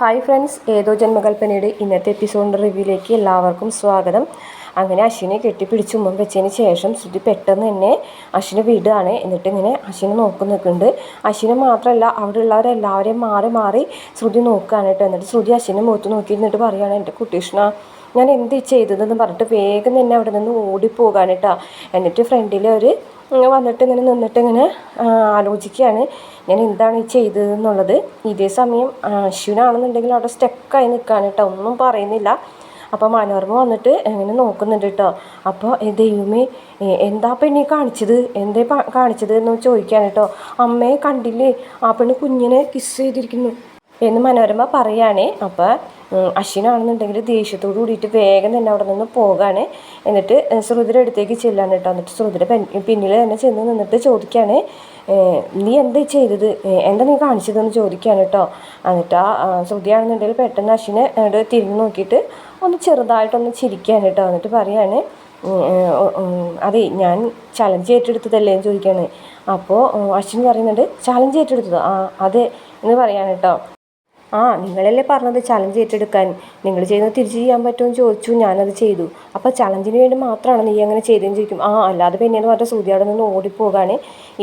Hi friends ഏതോ ജന്മകൽപ്പനയുടെ ഇന്നത്തെ എപ്പിസോഡിന്റെ റിവ്യൂയിലേക്ക് എല്ലാവർക്കും സ്വാഗതം. അങ്ങനെ അശ്വിനെ കെട്ടിപ്പിടിച്ച് മുമ്പ് വെച്ചതിന് ശേഷം ശ്രുതി പെട്ടെന്ന് തന്നെ അശ്വിനെ വിടുകയാണ് എന്നിട്ട് ഇങ്ങനെ അശ്വിനെ നോക്കി നിൽക്കുന്നുണ്ട് അശ്വിനെ മാത്രമല്ല അവിടെ ഉള്ളവരെല്ലാവരെയും മാറി മാറി ശ്രുതി നോക്കുകയാണ് കേട്ടോ. എന്നിട്ട് ശ്രുതി അശ്വിനെ മുഖത്ത് നോക്കി നോക്കിയിരുന്നിട്ട് പറയുകയാണ് എന്റെ കുട്ടീഷ്ണ ഞാൻ എന്ത് ചെയ്തതെന്ന് പറഞ്ഞിട്ട് വേഗം തന്നെ അവിടെ നിന്ന് ഓടിപ്പോകാൻ കേട്ടോ. എന്നിട്ട് ഫ്രണ്ടിൽ ഒരു വന്നിട്ട് ഇങ്ങനെ നിന്നിട്ട് ഇങ്ങനെ ആലോചിക്കുകയാണ്. ഞാൻ എന്താണ് ഈ ചെയ്തതെന്നുള്ളത്. ഇതേ സമയം അശ്വിനാണെന്നുണ്ടെങ്കിൽ അവിടെ സ്റ്റക്കായി നിൽക്കുകയാണ് കേട്ടോ. ഒന്നും പറയുന്നില്ല. അപ്പോൾ മനോരമ വന്നിട്ട് ഇങ്ങനെ നോക്കുന്നുണ്ട് കേട്ടോ. അപ്പോൾ ദൈവമേ എന്താ പെണ്ണി കാണിച്ചത്? എന്തേ കാണിച്ചത്? എന്ന് ചോദിക്കാൻ കേട്ടോ. അമ്മയെ കണ്ടില്ലേ? ആ പെണ്ണ് കുഞ്ഞിനെ കിസ് ചെയ്തിരിക്കുന്നു. എന്ന് മനോരമ പറയുകയാണേ. അപ്പോൾ അശ്വിനാണെന്നുണ്ടെങ്കിൽ ദേഷ്യത്തോട് കൂടിയിട്ട് വേഗം തന്നെ അവിടെ നിന്ന് പോകാണ്. എന്നിട്ട് ശ്രുതിര അടുത്തേക്ക് ചെല്ലാണ് കേട്ടോ. എന്നിട്ട് ശ്രുതിര പിന്നിൽ തന്നെ ചെന്ന് നിന്നിട്ട് ചോദിക്കുകയാണ് നീ എന്താ ചെയ്തത്? എന്താ നീ കാണിച്ചതെന്ന് ചോദിക്കുകയാണ് കേട്ടോ. എന്നിട്ട് ആ ശ്രുതിയാണെന്നുണ്ടെങ്കിൽ പെട്ടെന്ന് അശ്വിനെ തിരിഞ്ഞു നോക്കിയിട്ട് ഒന്ന് ചെറുതായിട്ടൊന്ന് ചിരിക്കുകയാണ് കേട്ടോ. എന്നിട്ട് പറയാണ് അതെ ഞാൻ ചലഞ്ച് ഏറ്റെടുത്തതല്ലേ? എന്ന് ചോദിക്കുകയാണ്. അപ്പോൾ അശ്വിൻ പറയുന്നുണ്ട് ചലഞ്ച് ഏറ്റെടുത്തതോ? ആ അതെ എന്ന് പറയാണ് കേട്ടോ. ആ നിങ്ങളല്ലേ പറഞ്ഞത് ചലഞ്ച് ഏറ്റെടുക്കാൻ. നിങ്ങൾ ചെയ്യുന്നത് തിരിച്ച് ചെയ്യാൻ പറ്റുമെന്ന് ചോദിച്ചു ഞാനത് ചെയ്തു. അപ്പോൾ ചലഞ്ചിന് വേണ്ടി മാത്രമാണ് നീ അങ്ങനെ ചെയ്തതെന്ന് ചോദിക്കും. ആ അല്ലാതെ പിന്നെയെന്ന് പറഞ്ഞാൽ സൂര്യ അവിടെ നിന്ന് ഓടിപ്പോകാണ്.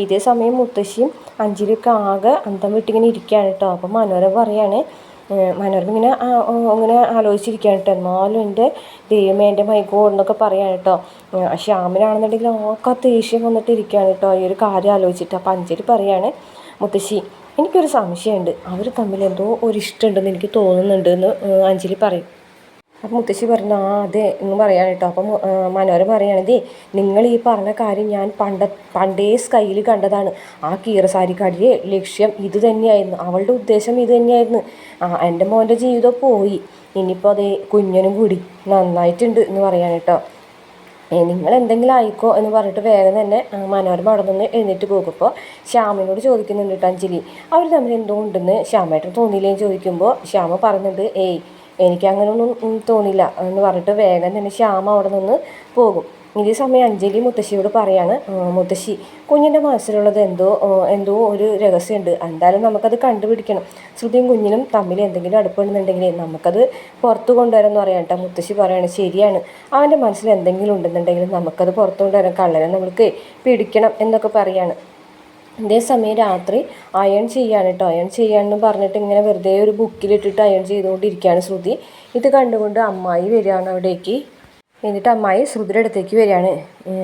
ഇതേ സമയം മുത്തശ്ശിയും അഞ്ചിലൊക്കെ ആകെ അന്തം വിട്ടിങ്ങനെ ഇരിക്കുകയാണ് കേട്ടോ. അപ്പോൾ മനോരമ പറയാണ് മനോരമ ഇങ്ങനെ അങ്ങനെ ആലോചിച്ചിരിക്കുകയാണ് കേട്ടോ. എന്നാലും എന്റെ ദൈവമേ എന്റെ മൈഗോഡ് എന്നൊക്കെ പറയാണ് കേട്ടോ. ശ്യാമിനാണെന്നുണ്ടെങ്കിൽ ആക്കെ ദേഷ്യം വന്നിട്ട് ഇരിക്കുകയാണ് കേട്ടോ. ഈ ഒരു കാര്യം ആലോചിച്ചിട്ട്. അപ്പോൾ അഞ്ജലി പറയാണ് മുത്തശ്ശി എനിക്കൊരു സംശയമുണ്ട്. അവർ തമ്മിൽ എന്തോ ഒരു ഇഷ്ടമുണ്ടെന്ന് എനിക്ക് തോന്നുന്നുണ്ട് എന്ന് അഞ്ജലി പറയും. അപ്പം മുത്തശ്ശി പറഞ്ഞു ആ അതെ എന്ന് പറയാൻ കേട്ടോ. അപ്പം മനോരമ പറയുകയാണത് നിങ്ങൾ ഈ പറഞ്ഞ കാര്യം ഞാൻ പണ്ട പണ്ടേ സ്കൈയിൽ കണ്ടതാണ്. ആ കീറസാരിക്കാടിയെ ലക്ഷ്യം ഇത് തന്നെയായിരുന്നു. അവളുടെ ഉദ്ദേശം ഇത് തന്നെയായിരുന്നു. ആ എന്റെ മോന്റെ ജീവിതം പോയി. ഇനിയിപ്പോൾ അതേ കുഞ്ഞനും കൂടി നന്നായിട്ടുണ്ട് എന്ന് പറയാൻ കേട്ടോ. നിങ്ങൾ എന്തെങ്കിലും ആയിക്കോ എന്ന് പറഞ്ഞിട്ട് വേഗം തന്നെ മനോരമ അവിടെ നിന്ന് എഴുന്നേറ്റ് പോകുമ്പോൾ ശ്യാമിനോട് ചോദിക്കുന്നുണ്ട് കേട്ടോ അഞ്ജലി. അവർ തമ്മിൽ എന്തോ ഉണ്ടെന്ന് ശ്യാമേട്ടൻ തോന്നിയില്ലേന്ന് ചോദിക്കുമ്പോൾ ശ്യാമ പറയുന്നുണ്ട് ഏയ് എനിക്ക് അങ്ങനെയൊന്നും തോന്നില്ല എന്ന് പറഞ്ഞിട്ട് വേഗം തന്നെ ശ്യാമ അവിടെ നിന്ന് പോകും. ഇതേ സമയം അഞ്ജലി മുത്തശ്ശിയോട് പറയാണ് മുത്തശ്ശി കുഞ്ഞിന്റെ മനസ്സിലുള്ളത് എന്തോ എന്തോ ഒരു രഹസ്യമുണ്ട്. എന്തായാലും നമുക്കത് കണ്ടുപിടിക്കണം. ശ്രുതിയും കുഞ്ഞിനും തമ്മിൽ എന്തെങ്കിലും അടുപ്പുണ്ടെന്നുണ്ടെങ്കിൽ നമുക്കത് പുറത്ത് കൊണ്ടുവരാമെന്ന് പറയാം കേട്ടോ. മുത്തശ്ശി പറയാണ് ശരിയാണ്. അവന്റെ മനസ്സിൽ എന്തെങ്കിലും ഉണ്ടെന്നുണ്ടെങ്കിൽ നമുക്കത് പുറത്തു കൊണ്ടുവരാം. കള്ളനെ നമുക്ക് പിടിക്കണം എന്നൊക്കെ പറയാണ്. ഇതേ സമയം രാത്രി അയൺ ചെയ്യാണ് കേട്ടോ. അയൺ ചെയ്യാണെന്ന് പറഞ്ഞിട്ട് ഇങ്ങനെ വെറുതെ ഒരു ബുക്കിലിട്ടിട്ട് അയൺ ചെയ്തുകൊണ്ടിരിക്കുകയാണ് ശ്രുതി. ഇത് കണ്ടുകൊണ്ട് അമ്മായി വരികയാണ് അവിടേക്ക്. എന്നിട്ട് അമ്മായി ശ്രുതിയുടെ അടുത്തേക്ക് വരികയാണ്.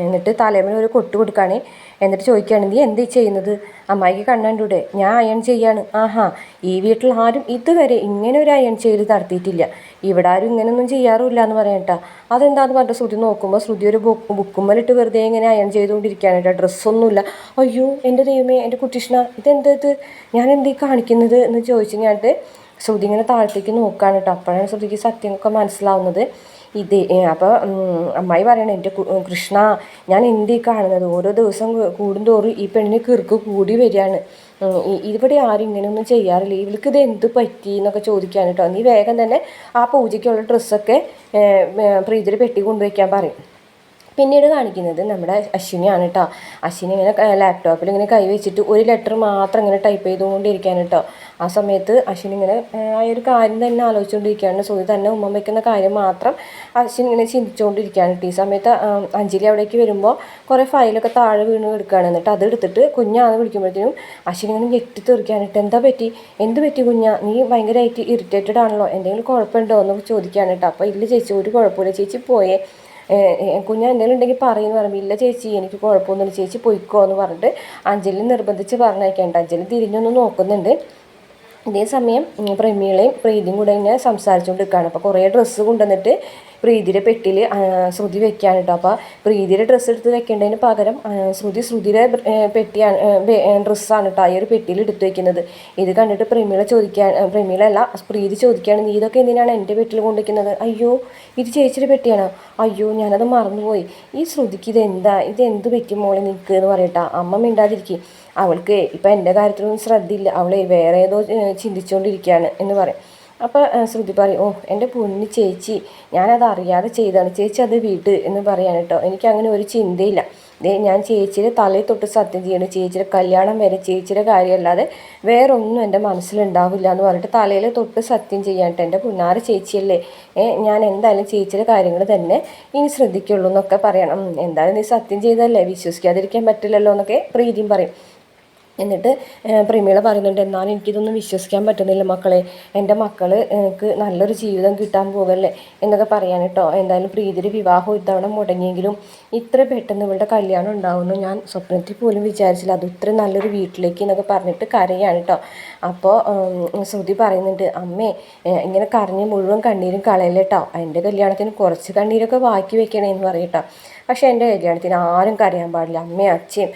എന്നിട്ട് തലേമേൽ ഒരു കൊട്ട് കൊടുക്കുകയാണ് എന്നിട്ട് ചോദിക്കുകയാണ് നീ എന്ത് ചെയ്യുന്നത്? അമ്മായിക്ക് കണ്ണണ്ടൂടെ ഞാൻ അയൺ ചെയ്യാണ്. ആഹാ ഈ വീട്ടിൽ ആരും ഇതുവരെ ഇങ്ങനെ ഒരു അയൺ ചെയ്യൽ നടത്തിയിട്ടില്ല. ഇവിടെ ആരും ഇങ്ങനെയൊന്നും ചെയ്യാറുമില്ല എന്ന് പറയട്ടാ. അതെന്താന്ന് പറഞ്ഞ ശ്രുതി നോക്കുമ്പോൾ ശ്രുതി ഒരു ബുക്ക് ബുക്കുമ്മലിട്ട് വെറുതെ ഇങ്ങനെ അയൺ ചെയ്തുകൊണ്ടിരിക്കുകയാണ് കേട്ടോ. ഡ്രസ്സൊന്നുമില്ല. അയ്യോ എന്റെ ദൈവമേ എന്റെ കുട്ടിഷ്ണ ഇതെന്തത് ഞാൻ എന്തീ കാണിക്കുന്നത്? എന്ന് ചോദിച്ചു കഴിഞ്ഞിട്ട് ശ്രുതി ഇങ്ങനെ താഴത്തേക്ക് നോക്കുകയാണ് കേട്ടോ. അപ്പോഴാണ് ശ്രുതിക്ക് സത്യമൊക്കെ മനസ്സിലാവുന്നത്. ഇത് അപ്പോൾ അമ്മായി പറയണേ എന്റെ കൃഷ്ണ ഞാൻ എന്തീ കാണുന്നത് ഓരോ ദിവസം കൂടുന്തോറും ഈ പെണ്ണിന് കിറുക്ക് കൂടി വരികയാണ്. ഇവിടെ ആരും ഇങ്ങനെയൊന്നും ചെയ്യാറില്ല. ഇവൾക്ക് ഇത് എന്ത് പറ്റി എന്നൊക്കെ ചോദിക്കാൻ കേട്ടോ. നീ വേഗം തന്നെ ആ പൂജയ്ക്കുള്ള ഡ്രസ്സൊക്കെ പ്രീതിയുടെ പെട്ടി കൊണ്ടുവയ്ക്കാൻ പറയും. പിന്നീട് കാണിക്കുന്നത് നമ്മുടെ അശ്വിനിയാണ് കേട്ടോ അശ്വിനി ഇങ്ങനെ ലാപ്ടോപ്പിൽ ഇങ്ങനെ കൈവച്ചിട്ട് ഒരു ലെറ്റർ മാത്രം ഇങ്ങനെ ടൈപ്പ് ചെയ്തുകൊണ്ടിരിക്കുകയാണ് കേട്ടോ ആ സമയത്ത് അശ്വിനി ഇങ്ങനെ ആ ഒരു കാര്യം തന്നെ ആലോചിച്ചുകൊണ്ടിരിക്കുകയാണ് സൂര്യ തന്നെ ഉമ്മ വയ്ക്കുന്ന കാര്യം മാത്രം അശ്വിനി ഇങ്ങനെ ചിന്തിച്ചുകൊണ്ടിരിക്കുകയാണ് കേട്ടോ ഈ സമയത്ത് അഞ്ജലി അവിടേക്ക് വരുമ്പോൾ കുറേ ഫയലൊക്കെ താഴെ വീണ് എടുക്കുകയാണ് എന്നിട്ട് അത് എടുത്തിട്ട് കുഞ്ഞാന്ന് വിളിക്കുമ്പോഴത്തേനും അശ്വിനി ഇങ്ങനെ ഞെട്ടി തെറിക്കുകയാണ് കേട്ടോ എന്താ പറ്റി? എന്ത് പറ്റി കുഞ്ഞ? നീ ഭയങ്കരമായിട്ട് ഇറിറ്റേറ്റഡ് ആണല്ലോ. എന്തെങ്കിലും കുഴപ്പമുണ്ടോ? എന്ന് ചോദിക്കുകയാണ് കേട്ടോ അപ്പോൾ ഇല്ല ചേച്ചി ഒരു കുഴപ്പമില്ല ചേച്ചി പോയേ. കുഞ്ഞ് എന്തെങ്കിലും ഉണ്ടെങ്കിൽ പറയുമെന്ന് പറയുമ്പോൾ ഇല്ല ചേച്ചി എനിക്ക് കുഴപ്പമൊന്നുമില്ല ചേച്ചി പൊയ്ക്കോ എന്ന് പറഞ്ഞിട്ട് അഞ്ജലി നിർബന്ധിച്ച് പറഞ്ഞയക്കേണ്ട അഞ്ജലി തിരിഞ്ഞൊന്ന് നോക്കുന്നുണ്ട്. ഇതേ സമയം പ്രമീളയും പ്രീതിയും കൂടെ ഇങ്ങനെ സംസാരിച്ചുകൊണ്ടിരിക്കുകയാണ്. അപ്പോൾ കുറേ ഡ്രസ്സ് കൊണ്ടുവന്നിട്ട് പ്രീതിയുടെ പെട്ടിയിൽ ശ്രുതി വെക്കുകയാണ് കേട്ടോ അപ്പോൾ പ്രീതിയുടെ ഡ്രസ്സ് എടുത്ത് വെക്കേണ്ടതിന് പകരം ശ്രുതി ശ്രുതിയുടെ പെട്ടിയാണ് ഡ്രസ്സാണ് കേട്ടോ ഈ ഒരു പെട്ടിയിൽ എടുത്ത് വെക്കുന്നത്. ഇത് കണ്ടിട്ട് പ്രമീള ചോദിക്കാൻ പ്രമീളല്ല പ്രീതി ചോദിക്കുകയാണ് നീ ഇതൊക്കെ എന്തിനാണ് എന്റെ പെട്ടിയിൽ കൊണ്ടുവയ്ക്കുന്നത് അയ്യോ ഇത് ചേച്ചിയുടെ പെട്ടിയാണോ? അയ്യോ ഞാനത് മറന്നുപോയി. ഈ ശ്രുതിക്ക് ഇത് എന്താ ഇത് എന്ത് പറ്റി മോളെ നിൽക്കുക എന്ന് പറയട്ടാ. അമ്മ മിണ്ടാതിരിക്കും. അവൾക്ക് ഇപ്പം എന്റെ കാര്യത്തിലൊന്നും ശ്രദ്ധയില്ല. അവൾ വേറെ ഏതോ ചിന്തിച്ചുകൊണ്ടിരിക്കുകയാണ് എന്ന് പറയും. അപ്പോൾ ശ്രുതി പറയും ഓ എന്റെ പൊന്നു ചേച്ചി ഞാനത് അറിയാതെ ചെയ്താണ് ചേച്ചി അത് വീട് എന്ന് പറയാൻ കേട്ടോ. എനിക്കങ്ങനെ ഒരു ചിന്തയില്ല. ഞാൻ ചേച്ചിയുടെ തലയിൽ തൊട്ട് സത്യം ചെയ്യണം. ചേച്ചിയുടെ കല്യാണം വരെ ചേച്ചിയുടെ കാര്യമല്ലാതെ വേറൊന്നും എന്റെ മനസ്സിലുണ്ടാവില്ല എന്ന് പറഞ്ഞിട്ട് തലയിൽ തൊട്ട് സത്യം ചെയ്യാനിട്ട് എന്റെ പുന്നാറ് ചേച്ചിയല്ലേ? ഞാൻ എന്തായാലും ചേച്ചിയുടെ കാര്യങ്ങൾ തന്നെ ഇനി ശ്രദ്ധിക്കുള്ളൂ എന്നൊക്കെ പറയണം. എന്തായാലും നീ സത്യം ചെയ്തല്ലേ വിശ്വസിക്കാതിരിക്കാൻ പറ്റില്ലല്ലോ എന്നൊക്കെ പ്രീതിയും പറയും. എന്നിട്ട് പ്രമീള പറയുന്നുണ്ട് എന്നാലും എനിക്കിതൊന്നും വിശ്വസിക്കാൻ പറ്റുന്നില്ല മക്കളെ. എന്റെ മക്കൾ എനിക്ക് നല്ലൊരു ജീവിതം കിട്ടാൻ പോകല്ലേ? എന്നൊക്കെ പറയാൻ കേട്ടോ എന്തായാലും പ്രീതിയുടെ വിവാഹം ഇത്തവണ മുടങ്ങിയെങ്കിലും ഇത്ര പെട്ടെന്ന് ഇവളുടെ കല്യാണം ഉണ്ടാവുമെന്ന് ഞാൻ സ്വപ്നത്തിൽ പോലും വിചാരിച്ചില്ല. അത് ഇത്ര നല്ലൊരു വീട്ടിലേക്ക് എന്നൊക്കെ പറഞ്ഞിട്ട് കരയാണ് കേട്ടോ അപ്പോൾ ശ്രുതി പറയുന്നുണ്ട് അമ്മേ ഇങ്ങനെ കരഞ്ഞ് മുഴുവൻ കണ്ണീരും കളയല്ലേട്ടോ എന്റെ കല്യാണത്തിന് കുറച്ച് കണ്ണീരൊക്കെ ബാക്കി വെക്കണേ എന്ന് പറയും കേട്ടോ പക്ഷേ എന്റെ കല്യാണത്തിന് ആരും കരയാൻ പാടില്ല. അമ്മയും അച്ഛയും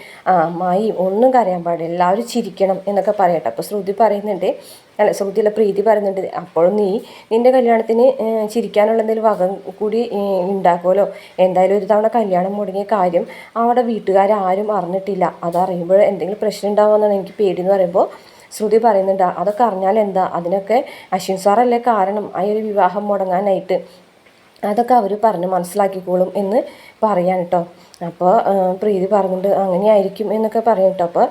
അമ്മായിയും ഒന്നും കരയാൻ പാടില്ല. എല്ലാവരും ചിരിക്കണം എന്നൊക്കെ പറയട്ടെ. അപ്പോൾ ശ്രുതി പറയുന്നുണ്ട് അല്ല ശ്രുതിയുള്ള പ്രീതി പറയുന്നുണ്ട് അപ്പോഴും നീ നിന്റെ കല്യാണത്തിന് ചിരിക്കാനുള്ള എന്തെങ്കിലും വക കൂടി ഉണ്ടാക്കുമല്ലോ? എന്തായാലും ഒരു തവണ കല്യാണം മുടങ്ങിയ കാര്യം അവിടെ വീട്ടുകാരും അറിഞ്ഞിട്ടില്ല. അതറിയുമ്പോൾ എന്തെങ്കിലും പ്രശ്നം ഉണ്ടാകുമെന്നാണ് എനിക്ക് പേടിയെന്ന് പറയുമ്പോൾ ശ്രുതി പറയുന്നുണ്ട് അതൊക്കെ അറിഞ്ഞാൽ എന്താ? അതിനൊക്കെ അശ്വിൻ സാറല്ലേ കാരണം? ആ ഒരു വിവാഹം മുടങ്ങാനായിട്ട്. അതൊക്കെ അവർ പറഞ്ഞ് മനസ്സിലാക്കിക്കോളും എന്ന് പറയാൻ കേട്ടോ അപ്പോൾ പ്രീതി പറഞ്ഞിട്ട് അങ്ങനെയായിരിക്കും എന്നൊക്കെ പറയും കേട്ടോ അപ്പോൾ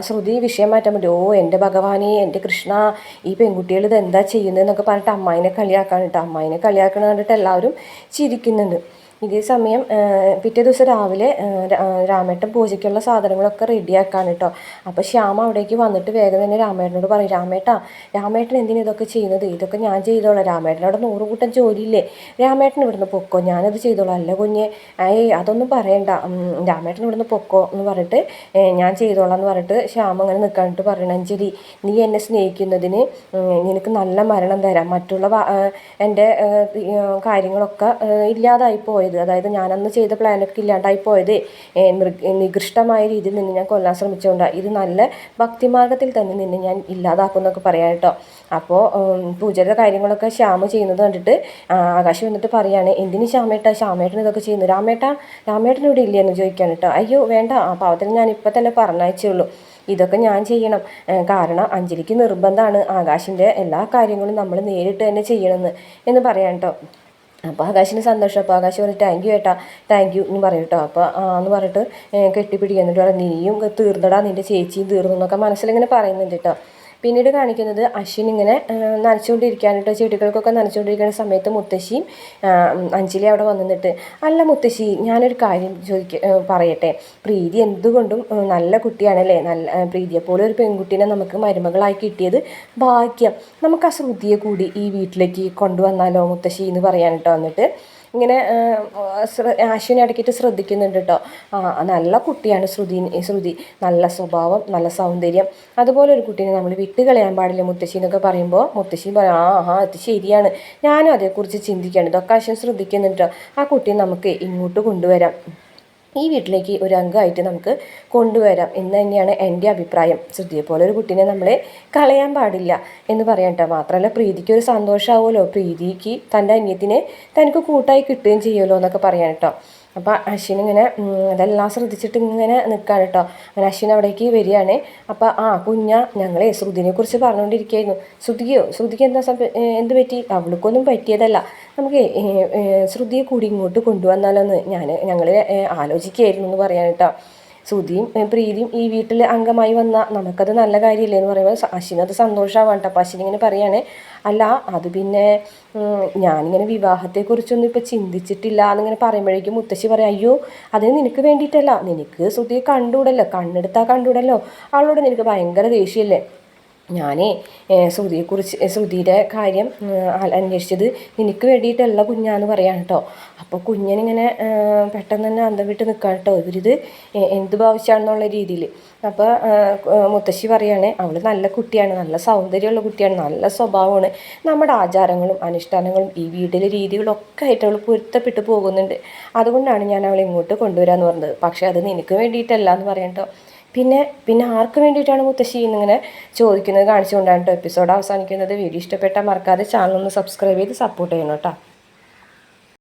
ശ്രുതി വിഷയം മാറ്റാൻ പറ്റും ഓ എന്റെ ഭഗവാനെ എന്റെ കൃഷ്ണ ഈ പെൺകുട്ടികൾ ഇത് എന്താ ചെയ്യുന്നതെന്നൊക്കെ പറഞ്ഞിട്ട് അമ്മായിനെ കളിയാക്കാൻ കേട്ടോ അമ്മായിനെ കളിയാക്കണ കണ്ടിട്ട് എല്ലാവരും ചിരിക്കുന്നുണ്ട്. ഇതേ സമയം ആ, പിറ്റേ ദിവസം രാവിലെ രാമേട്ടൻ പൂജയ്ക്കുള്ള സാധനങ്ങളൊക്കെ റെഡിയാക്കാൻ കേട്ടോ അപ്പോൾ ശ്യാമ അവിടേക്ക് വന്നിട്ട് വേഗം തന്നെ രാമേട്ടനോട് പറയും രാമേട്ടാ രാമേട്ടൻ എന്തിനാ ഇതൊക്കെ ചെയ്യുന്നത്? ഇതൊക്കെ ഞാൻ ചെയ്തോളാം. രാമേട്ടനോട് നൂറ് കൂട്ടം ജോലിയില്ലേ? രാമേട്ടൻ ഇവിടുന്ന് പൊക്കോ? ഞാനത് ചെയ്തോളാം. അല്ല കുഞ്ഞെ ഏയ് അതൊന്നും പറയണ്ട. രാമേട്ടൻ ഇവിടുന്ന് പൊക്കോ എന്ന് പറഞ്ഞിട്ട് ഞാൻ ചെയ്തോളാം എന്ന് പറഞ്ഞിട്ട് ശ്യാമ അങ്ങനെ നിൽക്കാനിട്ട് പറയണം. അഞ്ജലി നീ എന്നെ സ്നേഹിക്കുന്നതിന് നിനക്ക് നല്ല മരണം തരാം. മറ്റുള്ള എന്റെ കാര്യങ്ങളൊക്കെ ഇല്ലാതായി പോയത് അതായത് ഞാനന്ന് ചെയ്ത പ്ലാനൊക്കെ ഇല്ലാണ്ടായി പോയത്. നികൃഷ്ടമായ രീതിയിൽ നിന്ന് ഞാൻ കൊല്ലാൻ ശ്രമിച്ചുകൊണ്ടാണ് ഇത് നല്ല ഭക്തിമാർഗത്തിൽ തന്നെ നിന്നെ ഞാൻ ഇല്ലാതാക്കുന്നൊക്കെ പറയാം കേട്ടോ. അപ്പോൾ പൂജയുടെ കാര്യങ്ങളൊക്കെ ശ്യാമ ചെയ്യുന്നത് കണ്ടിട്ട് ആകാശം വന്നിട്ട് പറയാണ് എന്തിന് ശ്യാമേട്ട? ശ്യാമേട്ടൻ ഇതൊക്കെ ചെയ്യുന്നു. രാമേട്ട രാമേട്ടൻ ഇവിടെ ഇല്ലയെന്ന് ചോദിക്കാൻ കേട്ടോ. അയ്യോ വേണ്ട. ആ പാവത്തിന് ഞാൻ ഇപ്പം തന്നെ പറഞ്ഞയച്ചേ ഉള്ളൂ. ഇതൊക്കെ ഞാൻ ചെയ്യണം. കാരണം അഞ്ജലിക്ക് നിർബന്ധമാണ് ആകാശിന്റെ എല്ലാ കാര്യങ്ങളും നമ്മൾ നേരിട്ട് തന്നെ ചെയ്യണമെന്ന്. എന്ന് പറയാം കേട്ടോ. അപ്പോൾ ആകാശിന് സന്തോഷം. അപ്പോൾ ആകാശ് പറഞ്ഞു താങ്ക് യു ഏട്ടാ താങ്ക് യു എന്ന് പറയും കേട്ടോ. അപ്പോൾ എന്ന് പറഞ്ഞിട്ട് കെട്ടിപ്പിടിക്കുന്നുണ്ട് പറയും നീയും തീർന്നടാ നിന്റെ ചേച്ചിയും തീർന്നു എന്നൊക്കെ മനസ്സിലിങ്ങനെ പറയുന്നുണ്ട് കേട്ടോ. പിന്നീട് കാണിക്കുന്നത് അശ്വിൻ ഇങ്ങനെ നനച്ചുകൊണ്ടിരിക്കാനായിട്ട് ചെടികൾക്കൊക്കെ നനച്ചുകൊണ്ടിരിക്കുന്ന സമയത്ത് മുത്തശ്ശിയും അഞ്ജലി അവിടെ വന്നിട്ട് അല്ല മുത്തശ്ശി ഞാനൊരു കാര്യം ചോദിക്ക പറയട്ടെ. പ്രീതി എന്തുകൊണ്ടും നല്ല കുട്ടിയാണല്ലേ. നല്ല പ്രീതിയെപ്പോലെ പ്രീതിയെ പോലെ ഒരു പെൺകുട്ടീനെ നമുക്ക് മരുമകളായി കിട്ടിയത് ഭാഗ്യം. നമുക്ക് ആ ശ്രുതിയെ കൂടി ഈ വീട്ടിലേക്ക് കൊണ്ടുവന്നാലോ മുത്തശ്ശി എന്ന് പറയാനായിട്ട് കേട്ടോ. എന്നിട്ട് ഇങ്ങനെ ആശുവിനെ ഇടയ്ക്കിട്ട് ശ്രദ്ധിക്കുന്നുണ്ട് കേട്ടോ ആ നല്ല കുട്ടിയാണ് ശ്രുതി ശ്രുതി. നല്ല സ്വഭാവം നല്ല സൗന്ദര്യം. അതുപോലെ ഒരു കുട്ടീനെ നമ്മൾ വിട്ട് കളയാൻ പാടില്ല മുത്തശ്ശി എന്നൊക്കെ പറയുമ്പോൾ മുത്തശ്ശി പറയും ആ ആ അത് ശരിയാണ്. ഞാനും അതേക്കുറിച്ച് ചിന്തിക്കുകയാണ് ഇതൊക്കെ അശ്വൻ ശ്രദ്ധിക്കുന്നുണ്ട് ആ കുട്ടിയെ നമുക്ക് ഇങ്ങോട്ട് കൊണ്ടുവരാം. ഈ വീട്ടിലേക്ക് ഒരു അംഗമായിട്ട് നമുക്ക് കൊണ്ടുവരാം എന്ന് തന്നെയാണ് എന്റെ അഭിപ്രായം. ശ്രുതിയെ പോലെ ഒരു കുട്ടീനെ നമ്മളെ കളയാൻ പാടില്ല എന്ന് പറയാം കേട്ടോ. മാത്രമല്ല പ്രീതിക്ക് ഒരു സന്തോഷമാവുമല്ലോ പ്രീതിക്ക് തന്റെ അന്യത്തിനെ തനിക്ക് കൂട്ടായി കിട്ടുകയും ചെയ്യുമല്ലോ എന്നൊക്കെ പറയാം കേട്ടോ. അപ്പോൾ അശ്വിൻ ഇങ്ങനെ അതെല്ലാം ശ്രദ്ധിച്ചിട്ട് ഇങ്ങനെ നിൽക്കുകയാണ് കേട്ടോ അങ്ങനെ അശ്വിൻ അവിടേക്ക് വരികയാണ്. അപ്പോൾ ആ കുഞ്ഞ ഞങ്ങളെ ശ്രുതിനെ കുറിച്ച് പറഞ്ഞുകൊണ്ടിരിക്കുകയായിരുന്നു ശ്രുതിയോ ശ്രുതിക്ക് എന്താ സംഭ എന്ത് പറ്റി? അവൾക്കൊന്നും പറ്റിയതല്ല. നമുക്ക് ശ്രുതിയെ കൂടി ഇങ്ങോട്ട് കൊണ്ടുവന്നാലോ എന്ന് ഞാൻ ഞങ്ങൾ ആലോചിക്കുകയായിരുന്നു എന്ന് പറയാൻ കേട്ടോ ശ്രുതിയും പ്രീതിയും ഈ വീട്ടിൽ അംഗമായി വന്ന നമുക്കത് നല്ല കാര്യമില്ലേ എന്ന് പറയുമ്പോൾ അശ്വിനത് സന്തോഷമാവാണ് കേട്ടോ അപ്പോൾ അശ്വിനിങ്ങനെ പറയാണ് അല്ല അത് പിന്നെ ഞാനിങ്ങനെ വിവാഹത്തെക്കുറിച്ചൊന്നും ഇപ്പോൾ ചിന്തിച്ചിട്ടില്ല എന്നിങ്ങനെ പറയുമ്പോഴേക്കും മുത്തശ്ശി പറയും അയ്യോ അതിന് നിനക്ക് വേണ്ടിയിട്ടല്ല. നിനക്ക് ശ്രുതിയെ കണ്ടുകൂടല്ലോ. കണ്ണെടുത്താൽ കണ്ടുകൂടല്ലോ. അവളോട് നിനക്ക് ഭയങ്കര ദേഷ്യമല്ലേ? ഞാനേ ശ്രുതിയെക്കുറിച്ച് ശ്രുതിയുടെ കാര്യം അന്വേഷിച്ചത് നിനക്ക് വേണ്ടിയിട്ടല്ല കുഞ്ഞാന്ന് പറയാം കേട്ടോ അപ്പോൾ കുഞ്ഞനിങ്ങനെ പെട്ടെന്ന് തന്നെ അന്തം വിട്ട് നിൽക്കാം കേട്ടോ ഇവരിത് എന്ത് ഭാവിച്ചാണെന്നുള്ള രീതിയിൽ അപ്പോൾ മുത്തശ്ശി പറയാണ് അവൾ നല്ല കുട്ടിയാണ് നല്ല സൗന്ദര്യമുള്ള കുട്ടിയാണ് നല്ല സ്വഭാവമാണ്. നമ്മുടെ ആചാരങ്ങളും അനുഷ്ഠാനങ്ങളും ഈ വീട്ടിലെ രീതികളൊക്കെ ആയിട്ട് അവൾ പൊരുത്തപ്പെട്ട് പോകുന്നുണ്ട്. അതുകൊണ്ടാണ് ഞാൻ അവളെ ഇങ്ങോട്ട് കൊണ്ടുവരാമെന്ന് പറഞ്ഞത്. പക്ഷേ അത് നിനക്ക് വേണ്ടിയിട്ടല്ല എന്ന് പറയാം കേട്ടോ പിന്നെ പിന്നെ ആർക്ക് വേണ്ടിയിട്ടാണ് മുത്തശ്ശി എന്നിങ്ങനെ ചോദിക്കുന്നത് കാണിച്ചുകൊണ്ടാണ് കേട്ടോ എപ്പിസോഡ് അവസാനിക്കുന്നത്. വീഡിയോ ഇഷ്ടപ്പെട്ടാൽ മറക്കാതെ ചാനൽ ഒന്ന് സബ്സ്ക്രൈബ് ചെയ്ത് സപ്പോർട്ട് ചെയ്യണം കേട്ടോ.